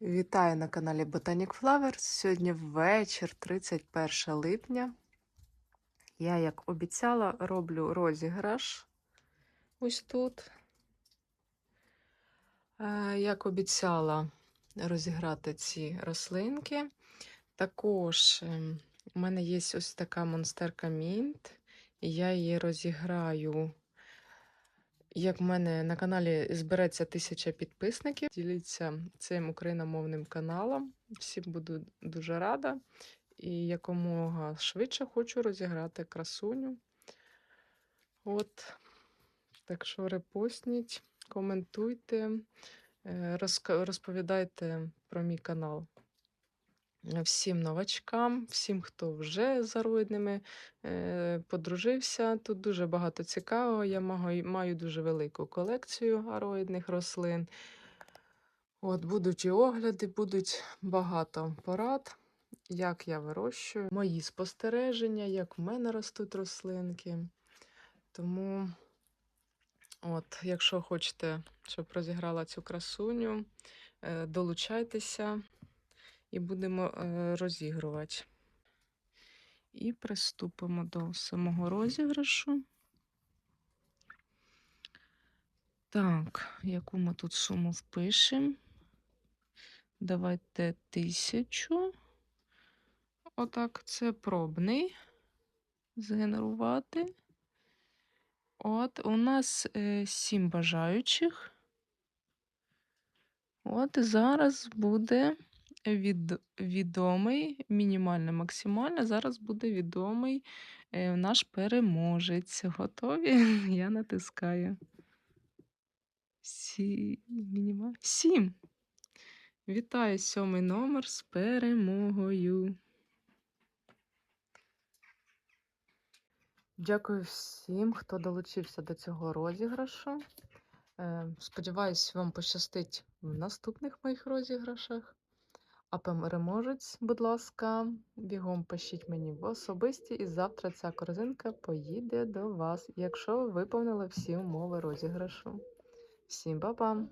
Вітаю на каналі Botanic Flowers. Сьогодні вечір, 31 липня. Я, як обіцяла, роблю розіграш ось тут. Е, Як обіцяла розіграти ці рослинки. Також ем, у мене є ось така монстерка Мінт, і я її розіграю. Як в мене на каналі збереться тисяча підписників, діліться цим україномовним каналом. Всім буду дуже рада. І якомога швидше хочу розіграти красуню. От. Так що репостніть, коментуйте, е, розповідайте про мій канал. Всім новачкам, всім, хто вже з ароїдними е, подружився. Тут дуже багато цікавого. Я маю, маю дуже велику колекцію ароїдних рослин. От, будуть і огляди, будуть багато порад, як я вирощую, мої спостереження, як в мене ростуть рослинки. Тому, от, якщо хочете, щоб розіграла цю красуню, е, долучайтеся і будемо е, розігрувати. І приступимо до самого розіграшу. Так, яку ми тут суму впишемо? Давайте тисячу. Отак, це пробний. Згенерувати. От, у нас е, сім бажаючих. От зараз буде від, відомий, мінімально, максимально. Зараз буде відомий е, наш переможець. Готові? Я натискаю. Сі... Мінімаль... Сім. Вітаю сьомий номер з перемогою. Дякую всім, хто долучився до цього розіграшу. Е, Сподіваюсь, вам пощастить в наступних моїх розіграшах. А переможець, будь ласка, бігом пишіть мені в особисті, і завтра ця корзинка поїде до вас, якщо ви виповнили всі умови розіграшу. Всім па-па!